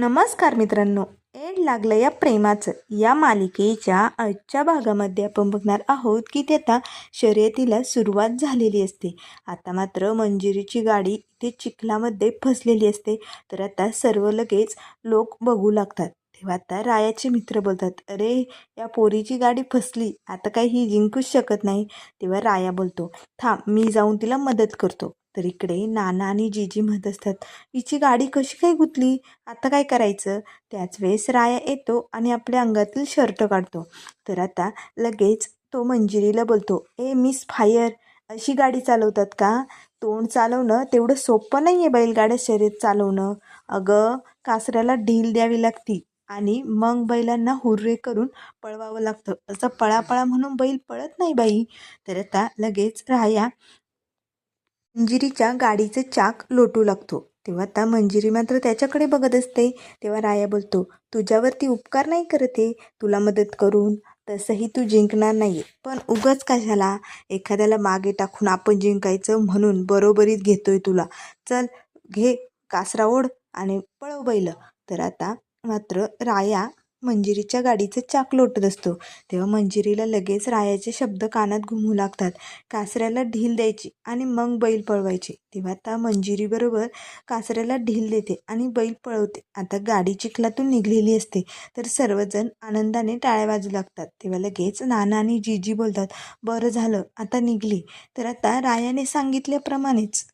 नमस्कार मित्रांनो. एड लागलं या प्रेमाचं. या मालिकेच्या आजच्या भागामध्ये आपण बघणार आहोत की ते आता शर्यतीला सुरुवात झालेली असते. आता मात्र मंजिरीची गाडी इथे चिखलामध्ये फसलेली असते. तर आता सर्व लगेच लोक बघू लागतात. तेव्हा आता रायाचे मित्र बोलतात अरे या पोरीची गाडी फसली. आता काही ही जिंकूच शकत नाही. तेव्हा राया बोलतो थांब मी जाऊन तिला मदत करतो. तर इकडे नाना आणि जीजी म्हणत असतात हिची गाडी कशी काय गुतली? आता काय करायचं? त्याच वेळेस राया येतो आणि आपल्या अंगातील शर्ट काढतो. तर आता लगेच तो मंजिरीला बोलतो ए मिस फायर अशी गाडी चालवतात का? तोंड चालवणं तेवढं सोपं नाही आहे बैलगाड्या शर्यत चालवणं. अगं कासऱ्याला ढील द्यावी लागती आणि मग बैलांना हुर्रे करून पळवावं लागतं. असं पळापळा म्हणून बैल पळत नाही बाई. तर आता लगेच राया मंजिरीच्या गाडीचं चाक लोटू लागतो. तेव्हा आता मंजिरी मात्र त्याच्याकडे बघत असते. तेव्हा राया बोलतो तुझ्यावरती उपकार नाही करत आहे तुला मदत करून तसंही तू जिंकणार नाही पण उगच कशाला? एखाद्याला मागे टाकून आपण जिंकायचं म्हणून बरोबरीत घेतोय तुला. चल घे कासरा ओढ आणि पळव बैल. तर आता मात्र राया मंजिरीच्या गाडीचं चाक लोटत असतो. तेव्हा मंजिरीला लगेच रायाचे शब्द कानात घुमू लागतात. कासऱ्याला ढील द्यायची आणि मग बैल पळवायची. तेव्हा आता मंजिरीबरोबर कासऱ्याला ढील देते आणि बैल पळवते. आता गाडी चिखलातून निघलेली असते तर सर्वजण आनंदाने टाळ्या वाजू लागतात. तेव्हा लगेच नाना आणि जीजी बोलतात बरं झालं आता निघली. तर आता रायाने सांगितल्याप्रमाणेच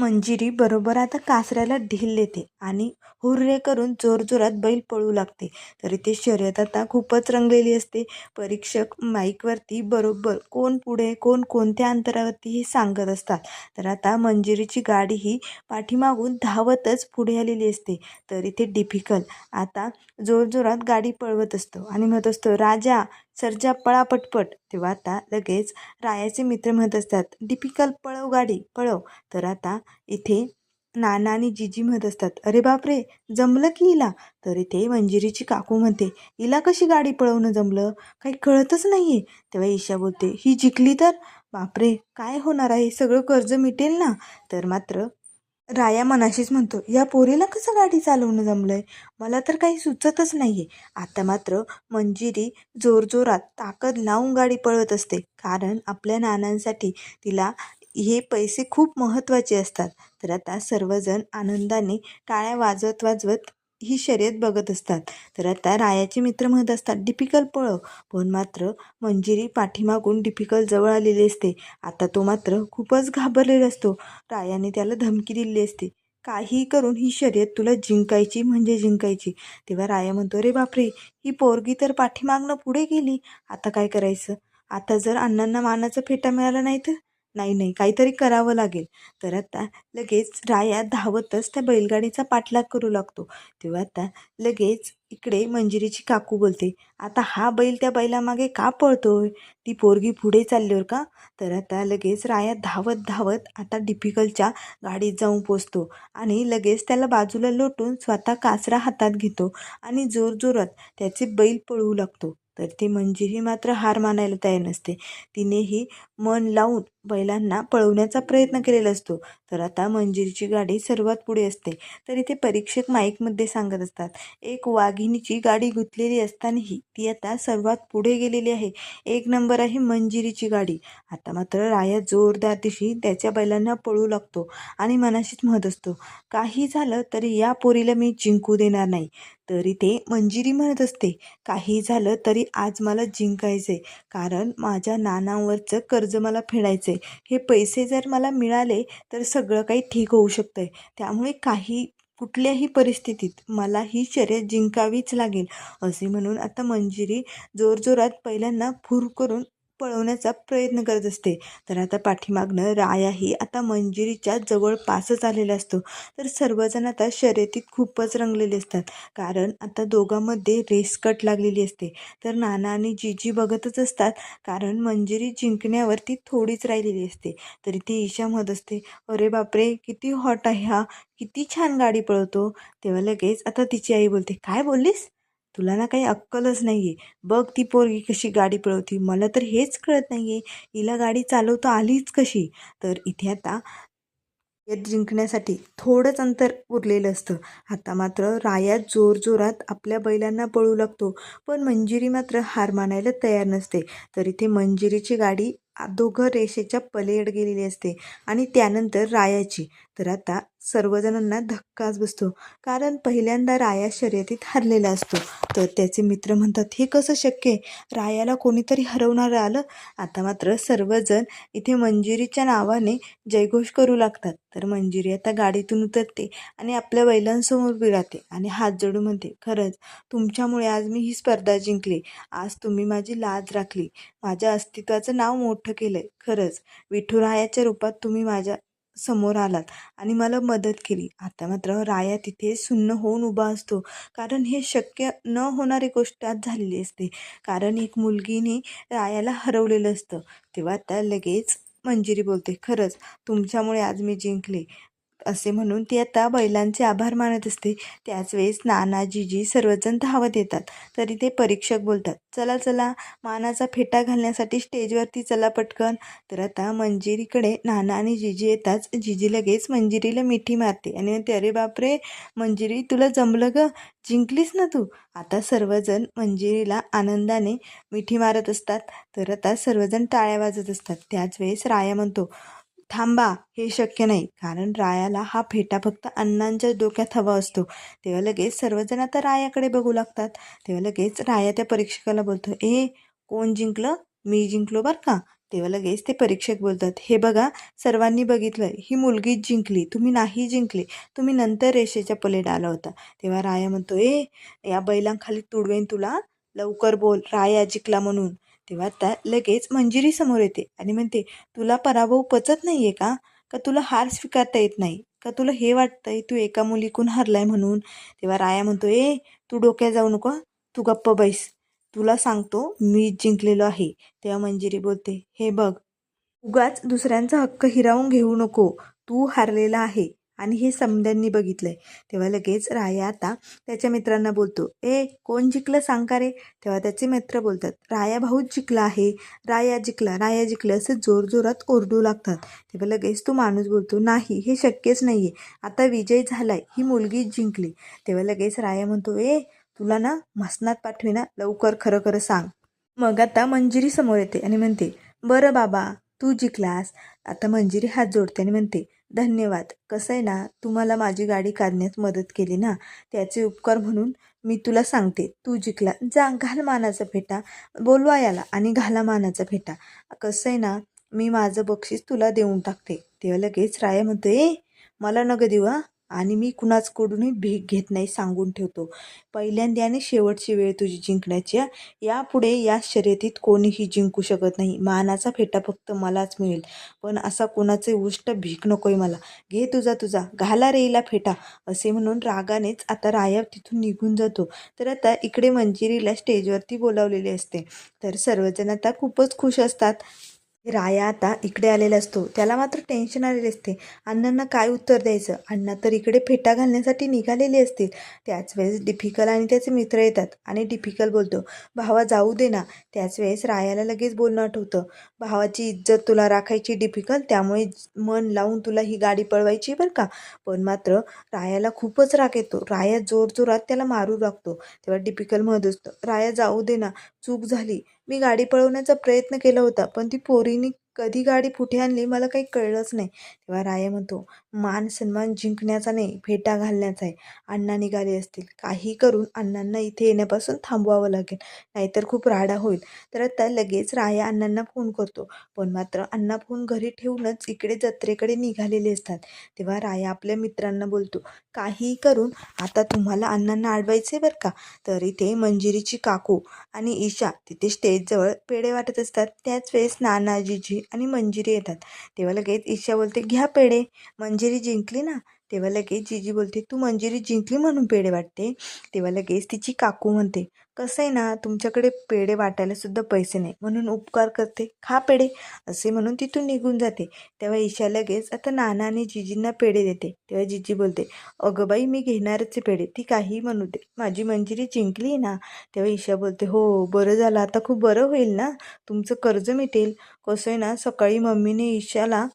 मंजिरी बरोबर आता कासऱ्याला ढील देते आणि हुर्रे करून जोरजोरात बैल पळू लागते. तरी ते शर्यत आता खूपच रंगलेली असते. परीक्षक माईकवरती बरोबर कोण पुढे कोण कोणत्या अंतरावरती हे सांगत असतात. तर आता मंजिरीची गाडी ही पाठीमागून धावतच पुढे आलेली असते. तर इथे डिफिकल्ट आता जोरजोरात गाडी पळवत असतो आणि म्हणत असतो राजा सरजा पळा पटपट. तेव्हा आता लगेच रायाचे मित्र म्हणत असतात डिपिकल पळव गाडी पळव. तर आता इथे नाना आणि जिजी म्हणत असतात अरे बापरे जमलं की हिला? तर इथे मंजिरीची काकू म्हणते हिला कशी गाडी पळवणं जमलं? काही कळतच नाही आहे तेव्हा ईशा बोलते ही जिंकली तर? बापरे काय होणार आहे? सगळं कर्ज मिटेल ना? तर मात्र राया मनाशीच म्हणतो या पोरीला कसं गाडी चालवणं जमलं आहे मला तर काही सुचतच नाही आहे आता मात्र मंजिरी जोरजोरात ताकद लावून गाडी पळवत असते कारण आपल्या नानांसाठी तिला हे पैसे खूप महत्त्वाचे असतात. तर आता सर्वजण आनंदाने टाळ्या वाजवत वाजवत ही शर्यत बघत असतात. तर आता रायाचे मित्र म्हणत असतात डिपिकल पळव. पण मात्र मंजिरी पाठीमागून डिपिकल जवळ आलेली असते. आता तो मात्र खूपच घाबरलेला असतो. रायाने त्याला धमकी दिली असते. काही करून ही शर्यत तुला जिंकायची म्हणजे जिंकायची. तेव्हा राया म्हणतो अरे बापरे ही पोरगी तर पाठीमागनं पुढे गेली. आता काय करायचं? आता जर अण्णांना मानाचा फेटा मिळाला नाही तर? नाही नाही काहीतरी करावं लागेल. तर आता लगेच राया धावतच त्या बैलगाडीचा पाठलाग करू लागतो. तेव्हा आता लगेच इकडे मंजिरीची काकू बोलते आता हा बैल त्या बैलामागे का पळतोय? ती पोरगी पुढे चालल्यावर का? तर आता लगेच राया धावत धावत आता डिफिकल्टच्या गाडीत जाऊन पोचतो आणि लगेच त्याला बाजूला लोटून स्वतः कासरा हातात घेतो आणि जोरजोरात त्याचे बैल पळवू लागतो. तर ती मंजिरी मात्र हार मानायला तयार नसते. तिनेही मन लावून बैलांना पळवण्याचा प्रयत्न केलेला असतो. तर आता मंजिरीची गाडी सर्वात पुढे असते. तर इथे परीक्षक माईकमध्ये सांगत असतात एक वाघिणीची गाडी गुंतलेली असतानाही ती आता सर्वात पुढे गेलेली आहे. एक नंबर आहे मंजिरीची गाडी. आता मात्र राया जोरदार दिशी त्याच्या बैलांना पळू लागतो आणि मनाशीच म्हणत असतो काही झालं तरी या पोरीला मी जिंकू देणार नाही. तरी ते मंजिरी म्हणत असते काही झालं तरी आज मला जिंकायचे कारण माझ्या नानांवरचं कर्ज मला फेडायचं आहे हे पैसे जर मला मिळाले तर सगळं काही ठीक होऊ शकतं आहे त्यामुळे काही कुठल्याही परिस्थितीत मला ही शर्यत जिंकावीच लागेल. असे म्हणून आता मंजिरी जोरजोरात पहिल्यांदा फूर करून पळवण्याचा प्रयत्न करत असते. तर आता पाठीमागनं रायाही आता मंजिरीच्या जवळपासच आलेला असतो. तर सर्वजण आता शर्यतीत खूपच रंगलेले असतात. कारण आता दोघांमध्ये रेसकट लागलेली असते. तर नाना आणि जीजी बघतच असतात. कारण मंजिरी जिंकण्यावर ती थोडीच राहिलेली असते. तरी ती ईशा म्हणत असते अरे बापरे किती हॉट आहे हा. किती छान गाडी पळवतो. तेव्हा लगेच आता तिची आई बोलते काय बोललीस? तुला ना काही अक्कलच नाही आहे बघ ती पोरगी कशी गाडी पळवती. मला तर हेच कळत नाही आहे हिला गाडी चालवता आलीच कशी? तर इथे आता यात जिंकण्यासाठी थोडंच अंतर उरलेलं असतं. आता मात्र राया जोरजोरात आपल्या बैलांना पळू लागतो. पण मंजिरी मात्र हार मानायला तयार नसते. तर इथे मंजिरीची गाडी दोघं रेषेच्या पलेड गेलेली असते आणि त्यानंतर रायाची. तर आता सर्वजणांना धक्काच बसतो. कारण पहिल्यांदा राया शर्यतीत हरलेला असतो. तर त्याचे मित्र म्हणतात हे कसं शक्य आहे? रायाला कोणीतरी हरवणार आलं? आता मात्र सर्वजण इथे मंजिरीच्या नावाने जयघोष करू लागतात. तर मंजिरी आता गाडीतून उतरते आणि आपल्या बैलांसमोर उभी राहते आणि हात जोडून म्हणते खरंच तुमच्यामुळे आज मी ही स्पर्धा जिंकली. आज तुम्ही माझी लाज राखली. माझ्या अस्तित्वाचं नाव मोठं केलं आहे खरंच विठुरायाच्या रूपात तुम्ही माझ्या समोर आलात. आणि मला मदत केली. आता मात्र राया तिथे सुन्न होऊन उभा असतो. कारण हे शक्य न होणारी गोष्ट आज झालेली असते. कारण एक मुलगीने रायाला हरवलेलं असतं. तेव्हा आता लगेच मंजिरी बोलते खरंच तुमच्यामुळे आज मी जिंकले. असे म्हणून ती आता बैलांचे आभार मानत असते. त्याच वेळेस नाना जिजी सर्वजण धावत येतात. तरी ते परीक्षक बोलतात चला चला मानाचा फेटा घालण्यासाठी स्टेजवरती चला पटकन. तर आता मंजिरीकडे नाना आणि जिजी येताच जिजी लगेच मंजिरीला मिठी मारते आणि म्हणते अरे बापरे मंजिरी तुला जमलं ग? जिंकलीस ना तू? आता सर्वजण मंजिरीला आनंदाने मिठी मारत असतात. तर आता सर्वजण टाळ्या वाजत असतात. त्याच वेळेस राया म्हणतो थांबा हे शक्य नाही. कारण रायाला हा फेटा फक्त अण्णांच्या डोक्यात हवा असतो. तेव्हा लगेच सर्वजण आता रायाकडे बघू लागतात. तेव्हा लगेच राया त्या परीक्षकाला बोलतो ए कोण जिंकलं? मी जिंकलो बरं का? तेव्हा लगेच ते परीक्षक बोलतात हे बघा सर्वांनी बघितलं ही मुलगीच जिंकली तुम्ही नाही जिंकले तुम्ही नंतर रेषेच्या पलीड आला होता. तेव्हा राया म्हणतो ए या बैलांखाली तुडवेन तुला लवकर बोल राया जिंकला म्हणून. तेव्हा आता लगेच मंजिरी समोर येते आणि म्हणते तुला पराभव पचत नाही आहे का? का तुला हार स्वीकारता येत नाही? का तुला हे वाटतंय तू एका मुलीकून हरलाय म्हणून? तेव्हा राया म्हणतो ए तू डोक्यात जाऊ नको तू गप्प बैस. तुला सांगतो मी जिंकलेलो आहे. तेव्हा मंजिरी बोलते हे बघ उगाच दुसऱ्यांचा हक्क हिरावून घेऊ नको. तू हारलेला आहे. आणि हे समद्यांनी बघितलंय. तेव्हा लगेच राया आता त्याच्या मित्रांना बोलतो ए कोण जिंकलं सांग का रे? तेव्हा त्याचे मित्र बोलतात राया भाऊच जिंकला आहे. राया जिंकला राया जिंकलं असं जोरजोरात ओरडू लागतात. तेव्हा लगेच तो माणूस बोलतो नाही हे शक्यच नाही आहे आता विजय झालाय ही मुलगीच जिंकली. तेव्हा लगेच राया म्हणतो ए तुला ना मसनात पाठवे ना लवकर खरं खरं सांग. मग आता मंजिरी समोर येते आणि म्हणते बरं बाबा तू जिंकलास. आता मंजिरी हात जोडते आणि म्हणते धन्यवाद. कसं आहे ना तू मला माझी गाडी काढण्यात मदत केली ना त्याचे उपकार म्हणून मी तुला सांगते. तू जिंकला. जा घाल मानाचा फेटा. बोलवा याला आणि घाला मानाचा फेटा. कसं आहे ना मी माझं बक्षीस तुला देऊन टाकते. तेव्हा लगेच राया म्हणतो ए मला नग देऊ हा. आणि मी कुणाचकडूनही भीक घेत नाही सांगून ठेवतो. पहिल्यांदा आणि शेवटची वेळ तुझी जिंकण्याची यापुढे या शर्यतीत कोणीही जिंकू शकत नाही. मानाचा फेटा फक्त मलाच मिळेल. पण असा कोणाचे उष्ट भीक नकोय मला. घे तुझा तुझा. घाला रेईला फेटा. असे म्हणून रागानेच आता राया तिथून निघून जातो. तर आता इकडे मंजिरीला स्टेजवरती बोलावलेले असते. तर सर्वजण आता खूपच खुश असतात. राया आता इकडे आलेला असतो. त्याला मात्र टेन्शन आलेले असते. अण्णांना काय उत्तर द्यायचं? अण्णा तर इकडे फेटा घालण्यासाठी निघालेले असतील. त्याच वेळेस डिफिकल आणि त्याचे मित्र येतात आणि डिफिकल बोलतो. भावा जाऊ दे ना. त्याच वेळेस रायाला लगेच बोलणं आठवतं. भावाची इज्जत तुला राखायची डिफिकल त्यामुळे मन लावून तुला ही गाडी पळवायची बरं का? पण मात्र रायाला खूपच राग येतो. राया जोरजोरात त्याला मारू लागतो. तेव्हा डिफिकल म्हणत असतो. राया जाऊ दे ना. चूक झाली. मी गाडी पळवण्याचा प्रयत्न केला होता पण ती पोरीनी कधी गाडी कुठे आणली मला काही कळलंच नाही. तेव्हा राया म्हणतो मान सन्मान जिंकण्याचा नाही फेटा घालण्याचा आहे. अण्णा निघाले असतील. काही करून अण्णांना इथे येण्यापासून थांबवावं लागेल. नाहीतर खूप राडा होईल. तर आता लगेच राया अण्णांना फोन करतो. पण मात्र अण्णा फोन घरी ठेवूनच इकडे जत्रेकडे निघालेले असतात. तेव्हा राया आपल्या मित्रांना बोलतो काही करून आता तुम्हाला अण्णांना अडवायचे बरं का? तर इथे मंजिरीची काकू आणि ईशा तिथे स्टेजजवळ पेढे वाटत असतात. त्याच वेळेस नानाजीजी आणि मंजिरी येतात. तेव्हा लगेच ईशा बोलते घ्या पेढे. मंजिरी जिंकली ना तेव्हा लगेच जिजी बोलते तू मंजिरी जिंकली म्हणून पेढे वाटते. तेव्हा लगेच तिची काकू म्हणते कसं आहे ना तुमच्याकडे पेढे वाटायला सुद्धा पैसे नाही म्हणून उपकार करते खा पेढे. असे म्हणून तिथून निघून जाते. तेव्हा ईशा लगेच आता नाना आणि जिजींना पेढे देते. तेव्हा जिजी बोलते अगं बाई मी घेणारच पेढे ती काही म्हणू दे. माझी मंजिरी जिंकली ना. तेव्हा ईशा बोलते हो बरं झालं आता खूप बरं होईल ना? तुमचं कर्ज मिटेल. कसं आहे ना सकाळी मम्मीने ईशाला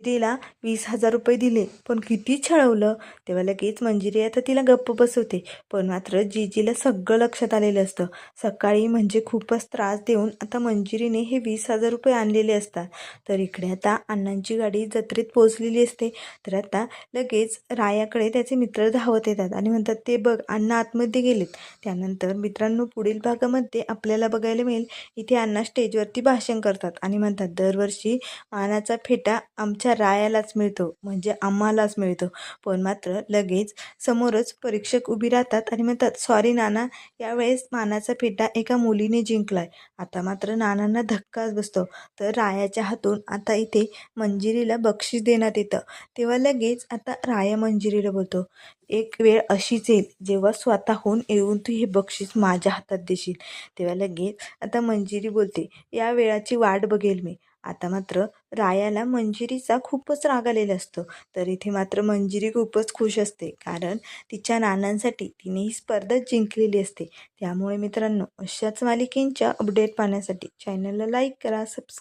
तिला वीस हजार रुपये दिले. पण किती छळवलं? तेव्हा लगेच मंजिरी आता तिला गप्प बसवते. पण मात्र जीजीला सगळं लक्षात आलेलं असतं. सकाळी म्हणजे खूपच त्रास देऊन आता मंजिरीने हे वीस हजार रुपये आणलेले असतात. तर इकडे आता अण्णांची गाडी जत्रेत पोहोचलेली असते. तर आता लगेच रायाकडे त्याचे मित्र धावत येतात आणि म्हणतात ते बघ अण्णा आतमध्ये गेलेत. त्यानंतर मित्रांनो पुढील भागामध्ये आपल्याला बघायला मिळेल. इथे अण्णा स्टेजवरती भाषण करतात आणि म्हणतात दरवर्षी मानाचा फेटा आमच्या आमच्या रायालाच मिळतो म्हणजे आम्हालाच मिळतो. पण मात्र लगेच समोरच परीक्षक उभी राहतात आणि म्हणतात सॉरी नाना यावेळेस मानाचा फेटा एका मुलीने जिंकलाय. आता मात्र नानांना धक्काच बसतो. तर रायाच्या हातून आता इथे मंजिरीला बक्षीस देण्यात येतं. तेव्हा लगेच आता राया मंजिरीला बोलतो एक वेळ अशीच येईल जेव्हा स्वतःहून येऊन तू हे बक्षीस माझ्या हातात देशील. तेव्हा लगेच आता मंजिरी बोलते या वेळाची वाट बघेल मी. आता मात्र रायाला मंजिरीचा खूपच राग आलेला असतो. तर इथे मात्र मंजिरी खूपच खुश असते. कारण तिच्या नानांसाठी तिने ही स्पर्धा जिंकलेली असते. त्यामुळे मित्रांनो अशाच मालिकेंच्या अपडेट पाहण्यासाठी चॅनलला लाईक करा सबस्क्राईब